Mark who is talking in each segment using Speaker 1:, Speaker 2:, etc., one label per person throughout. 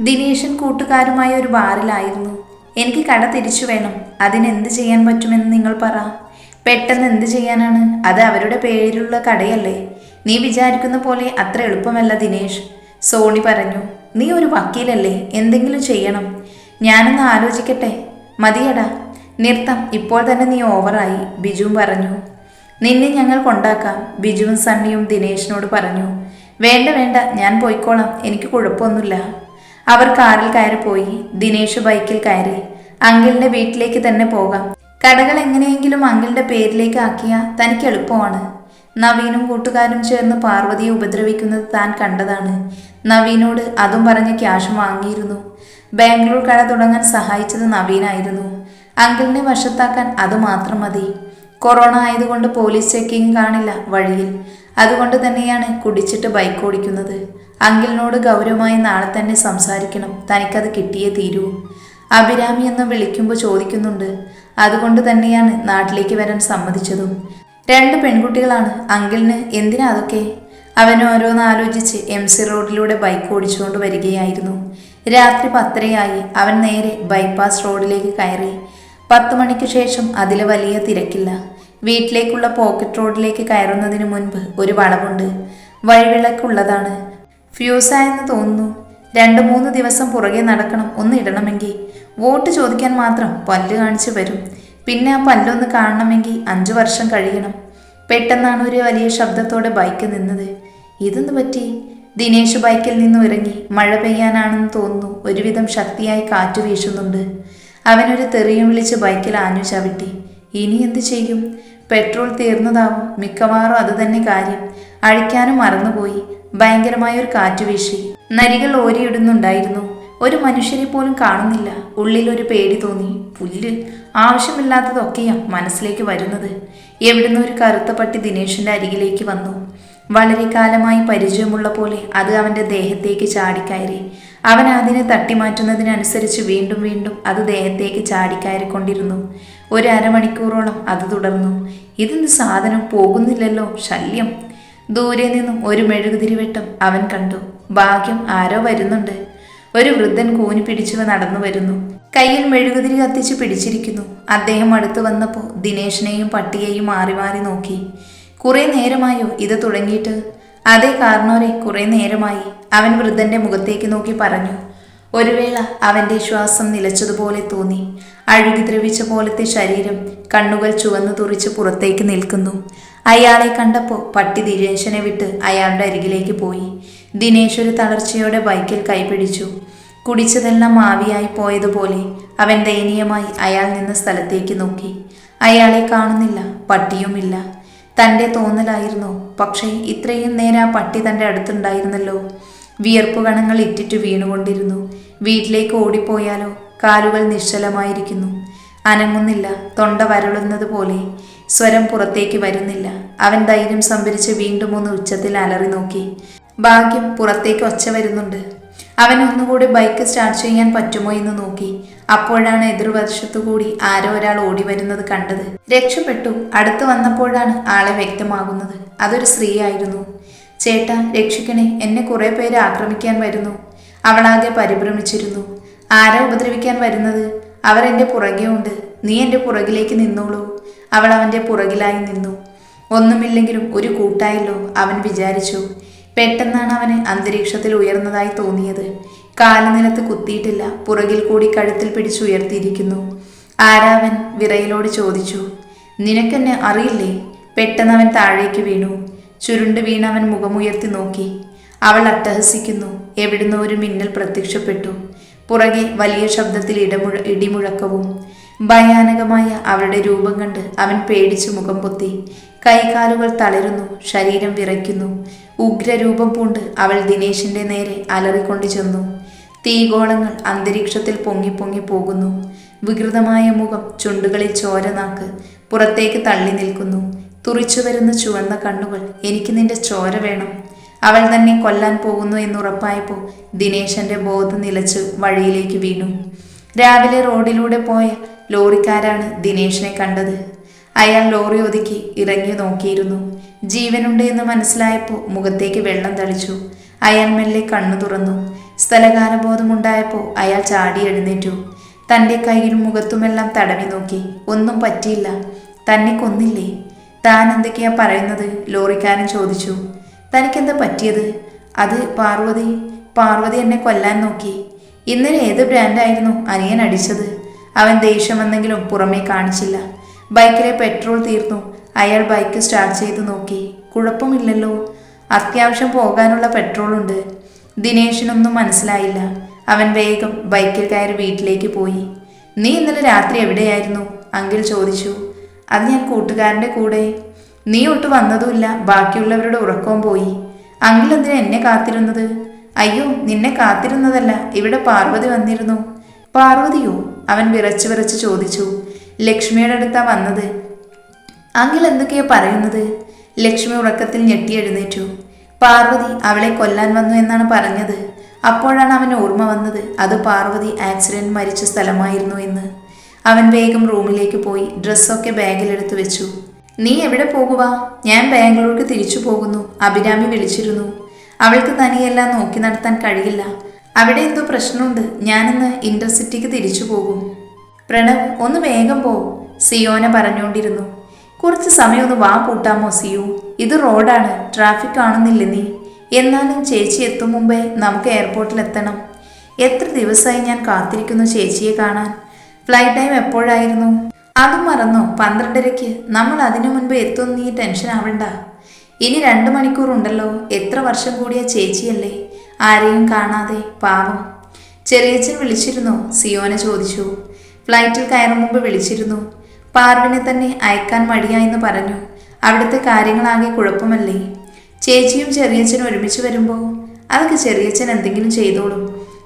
Speaker 1: ദിനേശൻ കൂട്ടുകാരുമായ ഒരു ബാറിലായിരുന്നു. എനിക്ക് കട തിരിച്ചു വേണം. അതിനെന്ത് ചെയ്യാൻ പറ്റുമെന്ന് നിങ്ങൾ പറ. പെട്ടെന്ന് എന്ത് ചെയ്യാനാണ്? അത് അവരുടെ പേരിലുള്ള കടയല്ലേ. നീ വിചാരിക്കുന്ന പോലെ അത്ര എളുപ്പമല്ല ദിനേഷ് സോണി പറഞ്ഞു. നീ ഒരു വക്കീലല്ലേ? എന്തെങ്കിലും ചെയ്യണം. ഞാനൊന്ന് ആലോചിക്കട്ടെ. മതിയടാ. നിർത്തം. ഇപ്പോൾ തന്നെ നീ ഓവറായി ബിജുവും പറഞ്ഞു. നിന്നെ ഞങ്ങൾ കൊണ്ടാക്കാം ബിജുവും സണ്ണിയും ദിനേഷിനോട് പറഞ്ഞു. വേണ്ട വേണ്ട. ഞാൻ പോയിക്കോളാം. എനിക്ക് കുഴപ്പമൊന്നുമില്ല. അവർ കാറിൽ കയറി പോയി. ദിനേശ് ബൈക്കിൽ കയറി. അങ്കിളിന്റെ വീട്ടിലേക്ക് തന്നെ പോകാം. കടകൾ എങ്ങനെയെങ്കിലും അങ്കിളിന്റെ പേരിലേക്ക് ആക്കിയ തനിക്ക് എളുപ്പമാണ്. നവീനും കൂട്ടുകാരും ചേർന്ന് പാർവതിയെ ഉപദ്രവിക്കുന്നത് താൻ കണ്ടതാണ്. നവീനോട് അതും പറഞ്ഞ് ക്യാഷ് വാങ്ങിയിരുന്നു. ബാംഗ്ലൂർ കട തുടങ്ങാൻ സഹായിച്ചത് നവീനായിരുന്നു. അങ്കിളിനെ വശത്താക്കാൻ അത് മാത്രം മതി. കൊറോണ ആയതുകൊണ്ട് പോലീസ് ചെക്കിംഗ് കാണില്ല വഴിയിൽ. അതുകൊണ്ട് തന്നെയാണ് കുടിച്ചിട്ട് ബൈക്ക് ഓടിക്കുന്നത്. അങ്കിളിനോട് ഗൗരവമായി നാളെ തന്നെ സംസാരിക്കണം. തനിക്കത് കിട്ടിയേ തീരൂ. അഭിരാമി എന്ന് വിളിക്കുമ്പോൾ ചോദിക്കുന്നുണ്ട്. അതുകൊണ്ട് തന്നെയാണ് നാട്ടിലേക്ക് വരാൻ സമ്മതിച്ചതും. രണ്ട് പെൺകുട്ടികളാണ്. അങ്കിളിന് എന്തിനാ അതൊക്കെ? അവൻ ഓരോന്ന് ആലോചിച്ച് എം സി റോഡിലൂടെ ബൈക്ക് ഓടിച്ചുകൊണ്ട് വരികയായിരുന്നു. രാത്രി പത്തരയായി. അവൻ നേരെ ബൈപ്പാസ് റോഡിലേക്ക് കയറി. പത്ത് മണിക്ക് ശേഷം അതിൽ വലിയ തിരക്കില്ല. വീട്ടിലേക്കുള്ള പോക്കറ്റ് റോഡിലേക്ക് കയറുന്നതിന് മുൻപ് ഒരു വളവുണ്ട്. വഴിവിളക്കുള്ളതാണ്. ഫ്യൂസായെന്ന് തോന്നുന്നു. രണ്ട് മൂന്ന് ദിവസം പുറകെ നടക്കണം ഒന്ന് ഇടണമെങ്കിൽ. വോട്ട് ചോദിക്കാൻ മാത്രം പല്ല് കാണിച്ചു വരും. പിന്നെ ആ പല്ലൊന്ന് കാണണമെങ്കിൽ അഞ്ചു വർഷം കഴിയണം. പെട്ടെന്നാണ് ഒരു വലിയ ശബ്ദത്തോടെ ബൈക്ക് നിന്നത്. ഇതെന്ന് പറ്റി? ദിനേശ് ബൈക്കിൽ നിന്നും ഇറങ്ങി മഴ പെയ്യാനാണെന്ന് തോന്നുന്നു. ഒരുവിധം ശക്തിയായി കാറ്റ് വീശുന്നുണ്ട്. അവനൊരു തെറിയും വിളിച്ച് ബൈക്കിൽ ആഞ്ഞു ചവിട്ടി. ഇനി എന്ത് ചെയ്യും? പെട്രോൾ തീർന്നതാവും മിക്കവാറും അത് തന്നെ കാര്യം. അഴിക്കാനും മറന്നുപോയി. ഭയങ്കരമായ ഒരു കാറ്റ് വീശി. നരികൾ ഓരിയിടുന്നുണ്ടായിരുന്നു. ഒരു മനുഷ്യനെ പോലും കാണുന്നില്ല. ഉള്ളിൽ ഒരു പേടി തോന്നി. പുല്ല് ആവശ്യമില്ലാത്തതൊക്കെയാ മനസ്സിലേക്ക് വരുന്നത്. എവിടുന്ന് ഒരു കറുത്ത പട്ടി ദിനേശിന്റെ അരികിലേക്ക് വന്നു. വളരെ കാലമായി പരിചയമുള്ള പോലെ അത് അവന്റെ ദേഹത്തേക്ക് ചാടിക്കയറി. അവൻ അതിനെ തട്ടിമാറ്റുന്നതിനനുസരിച്ച് വീണ്ടും വീണ്ടും അത് ദേഹത്തേക്ക് ചാടിക്കയറിക്കൊണ്ടിരുന്നു. ഒരു അരമണിക്കൂറോളം അത് തുടർന്നു. ഇതെന്ത് സാധനം പോകുന്നില്ലല്ലോ ശല്യം. ദൂരെ നിന്നും ഒരു മെഴുകുതിരിവെട്ടം അവൻ കണ്ടു. ഭാഗ്യം ആരോ വരുന്നുണ്ട്. ഒരു വൃദ്ധൻ കൂനി പിടിച്ചു നടന്നു വരുന്നു. കയ്യിൽ മെഴുകുതിരി കത്തിച്ച് പിടിച്ചിരിക്കുന്നു. അദ്ദേഹം അടുത്തു വന്നപ്പോൾ ദിനേശിനെയും പട്ടിയെയും മാറി മാറി നോക്കി. കുറെ നേരമായോ ഇത് തുടങ്ങിയിട്ട്? അതേ കാരണോരെ കുറെ നേരമായി. അവൻ വൃദ്ധന്റെ മുഖത്തേക്ക് നോക്കി പറഞ്ഞു ഒരു വേള അവന്റെ ശ്വാസം നിലച്ചതുപോലെ തോന്നി. അഴുകി ദ്രവിച്ച പോലത്തെ ശരീരം കണ്ണുകൾ ചുവന്നു തുറിച്ച് പുറത്തേക്ക് നിൽക്കുന്നു. അയാളെ കണ്ടപ്പോൾ പട്ടി ദിനേശനെ വിട്ട് അയാളുടെ അരികിലേക്ക് പോയി. ദിനേശ് ഒരു തളർച്ചയോടെ ബൈക്കിൽ കൈപിടിച്ചു. കുടിച്ചതെല്ലാം ആവിയായി പോയതുപോലെ അവൻ ദയനീയമായി അയാൾ നിന്ന സ്ഥലത്തേക്ക് നോക്കി. അയാളെ കാണുന്നില്ല പട്ടിയുമില്ല. തന്റെ തോന്നലായിരുന്നു പക്ഷേ ഇത്രയും നേരം ആ പട്ടി തന്റെ അടുത്തുണ്ടായിരുന്നല്ലോ. വിയർപ്പ് കണങ്ങൾ ഇറ്റിറ്റ് വീണുകൊണ്ടിരുന്നു. വീട്ടിലേക്ക് ഓടിപ്പോയാലോ? കാലുകൾ നിശ്ചലമായിരിക്കുന്നു. അനങ്ങുന്നില്ല. തൊണ്ട വരളുന്നത് പോലെ. സ്വരം പുറത്തേക്ക് വരുന്നില്ല. അവൻ ധൈര്യം സംഭരിച്ച് വീണ്ടും ഒന്ന് ഉച്ചത്തിൽ അലറി നോക്കി. ഭാഗ്യം പുറത്തേക്ക് ഒച്ച വരുന്നുണ്ട്. അവൻ ഒന്നുകൂടി ബൈക്ക് സ്റ്റാർട്ട് ചെയ്യാൻ പറ്റുമോ എന്ന് നോക്കി. അപ്പോഴാണ് എതിർവശത്തു കൂടി ആരോ ഒരാൾ ഓടി വരുന്നത് കണ്ടത്. രക്ഷപ്പെട്ടു. അടുത്ത് വന്നപ്പോഴാണ് ആളെ വ്യക്തമാകുന്നത്. അതൊരു സ്ത്രീയായിരുന്നു. ചേട്ടാ രക്ഷിക്കണേ. എന്നെ കുറേ പേര് ആക്രമിക്കാൻ വരുന്നു. അവളാകെ പരിഭ്രമിച്ചിരുന്നു. ആരാ ഉപദ്രവിക്കാൻ വരുന്നത്? അവർ എന്റെ പുറകെ ഉണ്ട്. നീ എന്റെ പുറകിലേക്ക് നിന്നോളൂ. അവൾ അവന്റെ പുറകിലായി നിന്നു. ഒന്നുമില്ലെങ്കിലും ഒരു കൂട്ടായല്ലോ അവൻ വിചാരിച്ചു. പെട്ടെന്നാണ് അവന് അന്തരീക്ഷത്തിൽ ഉയർന്നതായി തോന്നിയത്. കാലനിലത്ത് കുത്തിയിട്ടില്ല. പുറകിൽ കൂടി കഴുത്തിൽ പിടിച്ചുയർത്തിയിരിക്കുന്നു ആരാവൻ വിറയിലോട് ചോദിച്ചു. നിനക്കെന്നെ അറിയില്ലേ? പെട്ടെന്ന് അവൻ താഴേക്ക് വീണു. ചുരുണ്ട് വീണവൻ മുഖമുയർത്തി നോക്കി. അവൾ അട്ടഹസിക്കുന്നു. എവിടുന്നോ ഒരു മിന്നൽ പ്രത്യക്ഷപ്പെട്ടു. പുറകെ വലിയ ശബ്ദത്തിൽ ഇടമുഴ ഇടിമുഴക്കവും. ഭയാനകമായ അവളുടെ രൂപം കണ്ട് അവൻ പേടിച്ചു മുഖം പൊത്തി. കൈകാലുകൾ തളരുന്നു ശരീരം വിറയ്ക്കുന്നു. ഉഗ്രരൂപം പൂണ്ട് അവൾ ദിനേശിന്റെ നേരെ അലറിക്കൊണ്ട് ചെന്നു. തീഗോളങ്ങൾ അന്തരീക്ഷത്തിൽ പൊങ്ങി പൊങ്ങി പോകുന്നു. വികൃതമായ മുഖം ചുണ്ടുകളിൽ ചോരനാക്ക് പുറത്തേക്ക് തള്ളി നിൽക്കുന്നു. തുറിച്ചു വരുന്ന ചുവന്ന കണ്ണുകൾ എനിക്ക് നിന്റെ ചോര വേണം. അവൾ തന്നെ കൊല്ലാൻ പോകുന്നു എന്നുറപ്പായപ്പോൾ ദിനേശന്റെ ബോധം നിലച്ച് വഴിയിലേക്ക് വീണു. രാവിലെ റോഡിലൂടെ പോയ ലോറിക്കാരാണ് ദിനേശിനെ കണ്ടത്. അയാൾ ലോറി ഒതുക്കി ഇറങ്ങി നോക്കിയിരുന്നു. ജീവനുണ്ട് എന്ന് മനസ്സിലായപ്പോൾ മുഖത്തേക്ക് വെള്ളം തളിച്ചു. അയാൾ മെല്ലെ കണ്ണു തുറന്നു. സ്ഥലകാലബോധമുണ്ടായപ്പോൾ അയാൾ ചാടി എഴുന്നേറ്റു. തന്റെ കയ്യിലും മുഖത്തുമെല്ലാം തടവി നോക്കി. ഒന്നും പറ്റിയില്ല. തന്നെ കൊന്നില്ലേ? താൻ എന്തൊക്കെയാ പറയുന്നത്? ലോറിക്കാരൻ ചോദിച്ചു. തനിക്കെന്താ പറ്റിയത്? അത് പാർവതി പാർവതി എന്നെ കൊല്ലാൻ നോക്കി. ഇന്നലെ ഏത് ബ്രാൻഡായിരുന്നു അനിയൻ അടിച്ചത്? അവൻ ദേഷ്യം വന്നെങ്കിലും പുറമേ കാണിച്ചില്ല. ബൈക്കിലെ പെട്രോൾ തീർന്നു. അയാൾ ബൈക്ക് സ്റ്റാർട്ട് ചെയ്ത് നോക്കി. കുഴപ്പമില്ലല്ലോ. അത്യാവശ്യം പോകാനുള്ള പെട്രോൾ ഉണ്ട് ദിനേശിനൊന്നും മനസ്സിലായില്ല. അവൻ വേഗം ബൈക്കിൽ കയറി വീട്ടിലേക്ക് പോയി. നീ ഇന്നലെ രാത്രി എവിടെയായിരുന്നു? അങ്കിൾ ചോദിച്ചു. അത് ഞാൻ കൂട്ടുകാരന്റെ കൂടെ. നീ ഒട്ട് വന്നതുമില്ല. ബാക്കിയുള്ളവരുടെ ഉറക്കവും പോയി. അങ്കിൾ എന്തിനാ എന്നെ കാത്തിരുന്നത്? അയ്യോ നിന്നെ കാത്തിരുന്നതല്ല. ഇവിടെ പാർവതി വന്നിരുന്നു. പാർവതിയോ? അവൻ വിറച്ചു വിറച്ച് ചോദിച്ചു. ലക്ഷ്മിയുടെ അടുത്താ വന്നത്. അങ്കിൾ എന്തൊക്കെയാ പറയുന്നത്? ലക്ഷ്മി ഉറക്കത്തിൽ ഞെട്ടി എഴുന്നേറ്റു. പാർവതി അവളെ കൊല്ലാൻ വന്നു എന്നാണ് പറഞ്ഞത്. അപ്പോഴാണ് അവൻ ഓർമ്മ വന്നത്. അത് പാർവതി ആക്സിഡന്റ് മരിച്ച സ്ഥലമായിരുന്നു എന്ന്. അവൻ വേഗം റൂമിലേക്ക് പോയി. ഡ്രസ്സൊക്കെ ബാഗിലെടുത്ത് വെച്ചു. നീ എവിടെ പോകുക ഞാൻ ബാംഗ്ലൂർക്ക് തിരിച്ചു പോകുന്നു അഭിരാമി വിളിച്ചിരുന്നു. അവൾക്ക് തനിയെല്ലാം നോക്കി നടത്താൻ കഴിയില്ല. അവിടെ എന്തോ പ്രശ്നമുണ്ട്. ഞാനിന്ന് ഇന്റർസിറ്റിക്ക് തിരിച്ചു പോകും. പ്രണവ് ഒന്ന് വേഗം പോ സിയോന പറഞ്ഞുകൊണ്ടിരുന്നു കുറച്ച് സമയം ഒന്ന് വാ കൂട്ടാമോ സിയു? ഇത് റോഡാണ്. ട്രാഫിക് കാണുന്നില്ല നീ? എന്നാലും ചേച്ചി എത്തും മുമ്പേ നമുക്ക് എയർപോർട്ടിൽ എത്തണം. എത്ര ദിവസമായി ഞാൻ കാത്തിരിക്കുന്നു ചേച്ചിയെ കാണാൻ. ഫ്ലൈറ്റ് ടൈം എപ്പോഴായിരുന്നു? അതും മറന്നോ. പന്ത്രണ്ടരയ്ക്ക്. നമ്മൾ അതിനു മുൻപ് എത്തും നീ ടെൻഷൻ ആവണ്ട. ഇനി രണ്ട് മണിക്കൂർ ഉണ്ടല്ലോ. എത്ര വർഷം കൂടിയ ചേച്ചിയല്ലേ? ആരെയും കാണാതെ. പാവം. ചെറിയച്ഛൻ വിളിച്ചിരുന്നു. സിയോനെ ചോദിച്ചു. ഫ്ലൈറ്റിൽ കയറും മുമ്പ് വിളിച്ചിരുന്നു. പാർവിനെ തന്നെ അയക്കാൻ മടിയായെന്ന് പറഞ്ഞു. അവിടുത്തെ കാര്യങ്ങളാകെ കുഴപ്പമല്ലേ? ചേച്ചിയും ചെറിയച്ഛനും ഒരുമിച്ച് വരുമ്പോൾ അതൊക്കെ ചെറിയച്ഛൻ എന്തെങ്കിലും ചെയ്തോളും.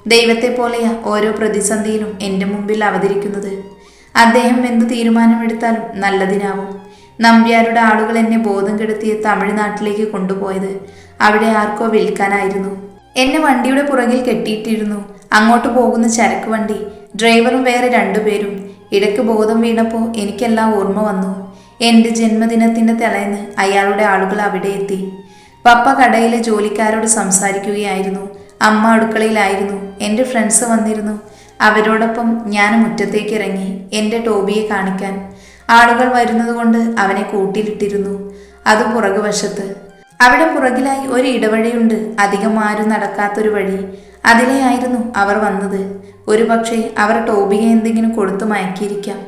Speaker 1: ദൈവത്തെ പോലെയാ ഓരോ പ്രതിസന്ധിയിലും എന്റെ മുമ്പിൽ അവതരിക്കുന്നത്. അദ്ദേഹം എന്ത് തീരുമാനമെടുത്താലും നല്ലതിനാവും. നമ്പ്യാരുടെ ആളുകൾ എന്നെ ബോധം കെടുത്തിയ തമിഴ്നാട്ടിലേക്ക് കൊണ്ടുപോയത് അവിടെ ആർക്കോ വിൽക്കാനായിരുന്നു. എന്നെ വണ്ടിയുടെ പുറകിൽ കെട്ടിയിട്ടിരുന്നു. അങ്ങോട്ട് പോകുന്ന ചരക്ക് വണ്ടി ഡ്രൈവറും വേറെ രണ്ടുപേരും ഇടയ്ക്ക് ബോധം വീണപ്പോൾ എനിക്കെല്ലാം ഓർമ്മ വന്നു. എന്റെ ജന്മദിനത്തിന്റെ തലേന്ന് അയാളുടെ ആളുകൾ അവിടെ എത്തി. പപ്പ കടയിലെ ജോലിക്കാരോട് സംസാരിക്കുകയായിരുന്നു. അമ്മ അടുക്കളയിലായിരുന്നു. എന്റെ ഫ്രണ്ട്സ് വന്നിരുന്നു. അവരോടൊപ്പം ഞാൻ മുറ്റത്തേക്ക് ഇറങ്ങി എന്റെ ടോബിയെ കാണിക്കാൻ. ആളുകൾ വരുന്നതുകൊണ്ട് അവനെ കൂട്ടിലിട്ടിരുന്നു അത് പുറകുവശത്ത്. അവിടെ പുറകിലായി ഒരു ഇടവഴിയുണ്ട്. അധികം ആരും നടക്കാത്തൊരു വഴി. അതിലെയായിരുന്നു അവർ വന്നത്. ഒരു പക്ഷേ അവർ ടോബിയെ എന്തെങ്കിലും കൊടുത്തു മയക്കിയിരിക്കാം.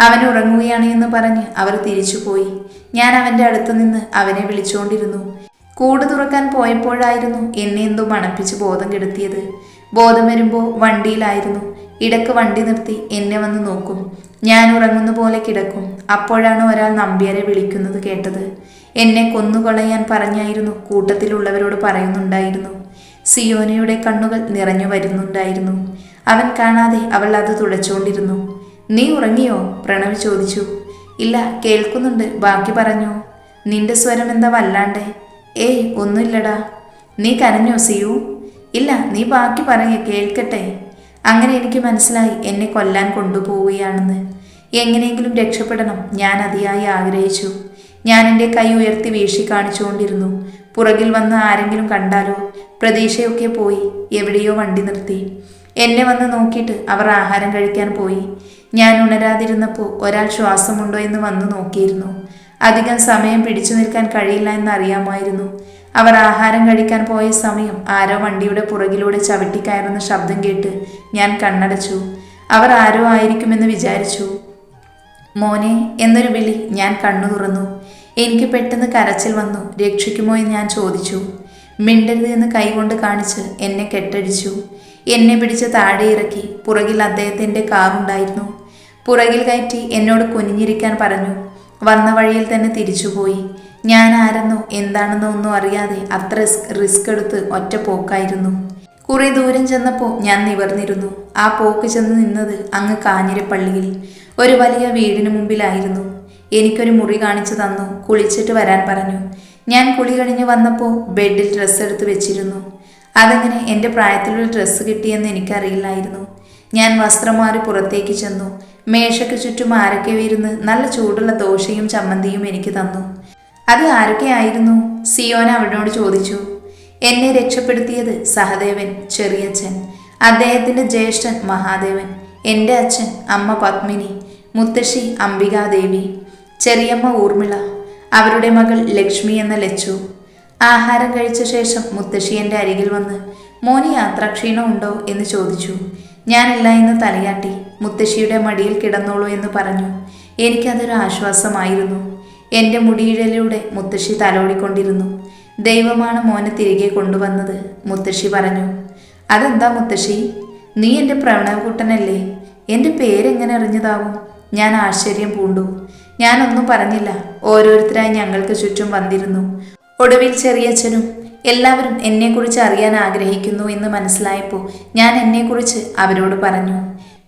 Speaker 1: അവൻ ഉറങ്ങുകയാണ് എന്ന് പറഞ്ഞ് അവർ തിരിച്ചുപോയി. ഞാൻ അവന്റെ അടുത്ത് നിന്ന് അവനെ വിളിച്ചുകൊണ്ടിരുന്നു കൂട് തുറക്കാൻ പോയപ്പോഴായിരുന്നു എന്നെ എന്തോ മണപ്പിച്ച് ബോധം കെടുത്തിയത്. ബോധം വരുമ്പോൾ വണ്ടിയിലായിരുന്നു. ഇടയ്ക്ക് വണ്ടി നിർത്തി എന്നെ വന്ന് നോക്കും. ഞാൻ ഉറങ്ങുന്ന പോലെ കിടക്കും. അപ്പോഴാണ് ഒരാൾ നമ്പ്യാരെ വിളിക്കുന്നത് കേട്ടത്. എന്നെ കൊന്നുകൊളയാൻ പറഞ്ഞായിരുന്നു. കൂട്ടത്തിലുള്ളവരോട് പറയുന്നുണ്ടായിരുന്നു. സിയോനയുടെ കണ്ണുകൾ നിറഞ്ഞു വരുന്നുണ്ടായിരുന്നു. അവൻ കാണാതെ അവൾ അത് തുടച്ചുകൊണ്ടിരുന്നു നീ ഉറങ്ങിയോ? പ്രണവ് ചോദിച്ചു. ഇല്ല കേൾക്കുന്നുണ്ട്. ബാക്കി പറഞ്ഞു. നിന്റെ സ്വരം എന്താ വല്ലാണ്ടേ? ഏയ് ഒന്നുമില്ലടാ. നീ കരഞ്ഞോ സിയു? ഇല്ല നീ ബാക്കി പറയേ കേൾക്കട്ടെ. അങ്ങനെ എനിക്ക് മനസ്സിലായി എന്നെ കൊല്ലാൻ കൊണ്ടുപോവുകയാണെന്ന്. എങ്ങനെയെങ്കിലും രക്ഷപ്പെടണം ഞാൻ അതിയായി ആഗ്രഹിച്ചു. ഞാൻ എന്റെ കൈ ഉയർത്തി വീശി കാണിച്ചുകൊണ്ടിരുന്നു. പുറകിൽ വന്ന് ആരെങ്കിലും കണ്ടാലോ? പ്രതീക്ഷയൊക്കെ പോയി എവിടെയോ വണ്ടി നിർത്തി. എന്നെ വന്ന് നോക്കിയിട്ട് അവർ ആഹാരം കഴിക്കാൻ പോയി. ഞാൻ ഉണരാതിരുന്നപ്പോൾ ഒരാൾ ശ്വാസമുണ്ടോ എന്ന് വന്ന് നോക്കിയിരുന്നു. അധികം സമയം പിടിച്ചു നിൽക്കാൻ കഴിയില്ല എന്ന് അറിയാമായിരുന്നു അവർ ആഹാരം കഴിക്കാൻ പോയ സമയം ആരോ വണ്ടിയുടെ പുറകിലൂടെ ചവിട്ടിക്കയറുന്ന ശബ്ദം കേട്ട് ഞാൻ കണ്ണടച്ചു. അവർ ആരോ ആയിരിക്കുമെന്ന് വിചാരിച്ചു. മോനെ എന്നൊരു വിളി ഞാൻ കണ്ണു തുറന്നു. എനിക്ക് പെട്ടെന്ന് കരച്ചിൽ വന്നു. രക്ഷിക്കുമോ? എന്ന് ഞാൻ ചോദിച്ചു. മിണ്ടരുത് എന്ന് കൈകൊണ്ട് കാണിച്ച് എന്നെ കെട്ടടിച്ചു എന്നെ പിടിച്ച് താഴെ ഇറക്കി പുറകിൽ അദ്ദേഹത്തിന്റെ കാറുണ്ടായിരുന്നു. പുറകിൽ കയറ്റി എന്നോട് കുനിഞ്ഞിരിക്കാൻ പറഞ്ഞു. വന്ന വഴിയിൽ തന്നെ തിരിച്ചുപോയി. ഞാൻ ആരെന്നോ എന്താണെന്നോ ഒന്നും അറിയാതെ അത്ര റിസ്ക് എടുത്ത് ഒറ്റ പോക്കായിരുന്നു. കുറെ ദൂരം ചെന്നപ്പോൾ ഞാൻ നിവർന്നിരുന്നു. ആ പോക്ക് ചെന്ന് നിന്നത് അങ്ങ് കാഞ്ഞിരപ്പള്ളിയിൽ. ഒരു വലിയ വീടിന് മുമ്പിലായിരുന്നു. എനിക്കൊരു മുറി കാണിച്ചു തന്നു. കുളിച്ചിട്ട് വരാൻ പറഞ്ഞു. ഞാൻ കുളി കഴിഞ്ഞ് വന്നപ്പോൾ ബെഡിൽ ഡ്രസ്സ് എടുത്ത് വെച്ചിരുന്നു. അതെങ്ങനെ എന്റെ പ്രായത്തിലുള്ള ഡ്രസ്സ് കിട്ടിയെന്ന് എനിക്കറിയില്ലായിരുന്നു. ഞാൻ വസ്ത്രം മാറി പുറത്തേക്ക് ചെന്നു. മേശയ്ക്ക് ചുറ്റും ആരൊക്കെ വീരുന്ന് നല്ല ചൂടുള്ള ദോശയും ചമ്മന്തിയും എനിക്ക് തന്നു. അത് ആരൊക്കെയായിരുന്നു സിയോന അവനോട് ചോദിച്ചു. എന്നെ രക്ഷപ്പെടുത്തിയത് സഹദേവൻ ചെറിയച്ഛൻ. അദ്ദേഹത്തിന്റെ ജ്യേഷ്ഠൻ മഹാദേവൻ. എന്റെ അച്ഛൻ അമ്മ പത്മിനി മുത്തശ്ശി അംബികാദേവി ചെറിയമ്മ ഊർമിള അവരുടെ മകൾ ലക്ഷ്മി എന്ന ലച്ചു. ആഹാരം കഴിച്ച ശേഷം മുത്തശ്ശി എന്റെ അരികിൽ വന്ന് മോന് യാത്രാക്ഷീണം ഉണ്ടോ? എന്ന് ചോദിച്ചു. ഞാനില്ല എന്ന് തലയാട്ടി മുത്തശ്ശിയുടെ മടിയിൽ കിടന്നോളൂ എന്ന് പറഞ്ഞു. എനിക്കതൊരു ആശ്വാസമായിരുന്നു. എന്റെ മുടിയിഴലിലൂടെ മുത്തശ്ശി തലോടിക്കൊണ്ടിരുന്നു. ദൈവമാണ് മോനെ തിരികെ കൊണ്ടുവന്നത് മുത്തശ്ശി പറഞ്ഞു. അതെന്താ മുത്തശ്ശി? നീ എന്റെ പ്രവണവകുട്ടനല്ലേ എന്റെ പേരെങ്ങനെ അറിഞ്ഞതാവും? ഞാൻ ആശ്ചര്യം പൂണ്ടു. ഞാനൊന്നും പറഞ്ഞില്ല. ഓരോരുത്തരായി ഞങ്ങൾക്ക് ചുറ്റും വന്നിരുന്നു. ഒടുവിൽ ചെറിയച്ഛനും എല്ലാവരും എന്നെക്കുറിച്ച് അറിയാൻ ആഗ്രഹിക്കുന്നു എന്ന് മനസ്സിലായപ്പോൾ ഞാൻ എന്നെക്കുറിച്ച് അവരോട് പറഞ്ഞു.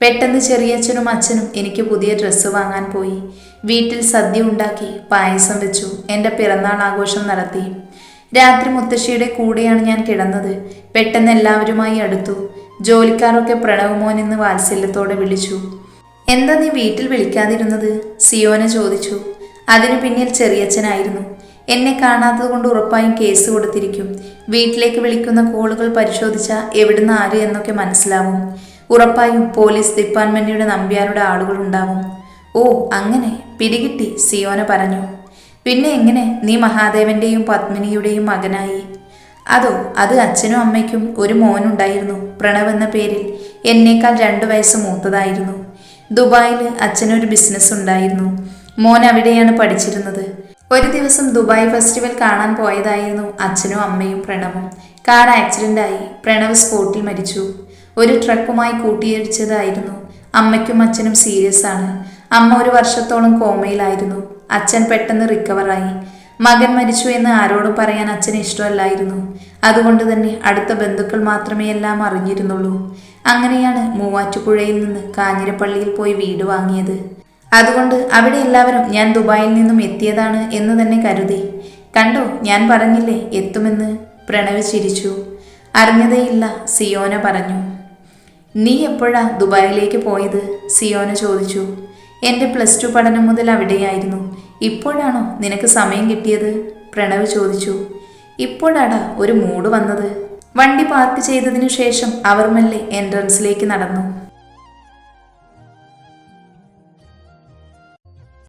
Speaker 1: പെട്ടെന്ന് ചെറിയച്ഛനും അച്ഛനും എനിക്ക് പുതിയ ഡ്രസ്സ് വാങ്ങാൻ പോയി. വീട്ടിൽ സദ്യ ഉണ്ടാക്കി പായസം വെച്ചു. എന്റെ പിറന്നാൾ ആഘോഷം നടത്തി. രാത്രി മുത്തശ്ശിയുടെ കൂടെയാണ് ഞാൻ കിടന്നത്. പെട്ടെന്ന് എല്ലാവരുമായി അടുത്തു. ജോലിക്കാരൊക്കെ പ്രണവമോൻ എന്ന് വാത്സല്യത്തോടെ വിളിച്ചു. എന്താ നീ വീട്ടിൽ വിളിക്കാതിരുന്നത്? സിയോന ചോദിച്ചു. അതിനു പിന്നിൽ ചെറിയച്ഛനായിരുന്നു. എന്നെ കാണാത്തത് കൊണ്ട് ഉറപ്പായും കേസ് കൊടുത്തിരിക്കും. വീട്ടിലേക്ക് വിളിക്കുന്ന കോളുകൾ പരിശോധിച്ച എവിടുന്ന് ആര് എന്നൊക്കെ മനസ്സിലാവും. ഉറപ്പായും പോലീസ് ഡിപ്പാർട്ട്മെന്റിന്റെ നമ്പ്യാരുടെ ആളുകൾ ഉണ്ടാവും. ഓ അങ്ങനെ. പിടികിട്ടി സിയോന പറഞ്ഞു. പിന്നെ എങ്ങനെ? നീ മഹാദേവന്റെയും പത്മിനിയുടെയും മകനായി. അതോ അത് അച്ഛനും അമ്മയ്ക്കും ഒരു മോനുണ്ടായിരുന്നു പ്രണവ് എന്ന പേരിൽ എന്നേക്കാൾ രണ്ടു വയസ്സ് മൂത്തതായിരുന്നു. ദുബായിൽ അച്ഛനൊരു ബിസിനസ് ഉണ്ടായിരുന്നു. മോൻ അവിടെയാണ് പഠിച്ചിരുന്നത്. ഒരു ദിവസം ദുബായ് ഫെസ്റ്റിവൽ കാണാൻ പോയതായിരുന്നു അച്ഛനും അമ്മയും പ്രണവും. കാർ ആക്സിഡന്റായി പ്രണവ് സ്പോട്ടിൽ മരിച്ചു. ഒരു ട്രക്കുമായി കൂട്ടിയിടിച്ചതായിരുന്നു. അമ്മയ്ക്കും അച്ഛനും സീരിയസ് ആണ്. അമ്മ ഒരു വർഷത്തോളം കോമയിലായിരുന്നു. അച്ഛൻ പെട്ടെന്ന് റിക്കവറായി മകൻ മരിച്ചു എന്ന് ആരോടും പറയാൻ അച്ഛന് ഇഷ്ടമല്ലായിരുന്നു. അതുകൊണ്ട് തന്നെ അടുത്ത ബന്ധുക്കൾ മാത്രമേ എല്ലാം അറിഞ്ഞിരുന്നുള്ളൂ. അങ്ങനെയാണ് മൂവാറ്റുപുഴയിൽ നിന്ന് കാഞ്ഞിരപ്പള്ളിയിൽ പോയി വീട് വാങ്ങിയത്. അതുകൊണ്ട് അവിടെ എല്ലാവരും ഞാൻ ദുബായിൽ നിന്നും എത്തിയതാണ് എന്ന് തന്നെ കരുതി. കണ്ടോ ഞാൻ പറഞ്ഞില്ലേ എത്തുമെന്ന്? പ്രണവ് ചിരിച്ചു. അറിഞ്ഞതേയില്ല സിയോന പറഞ്ഞു. നീ എപ്പോഴാ ദുബായിലേക്ക് പോയത്? സിയോന ചോദിച്ചു. എന്റെ പ്ലസ് ടു പഠനം മുതൽ അവിടെയായിരുന്നു. ഇപ്പോഴാണോ നിനക്ക് സമയം കിട്ടിയത്? പ്രണവ് ചോദിച്ചു. ഇപ്പോഴാടാ ഒരു മൂഡ് വന്നത്. വണ്ടി പാർക്ക് ചെയ്തതിനു ശേഷം അവർ മെല്ലെ എൻട്രൻസിലേക്ക് നടന്നു.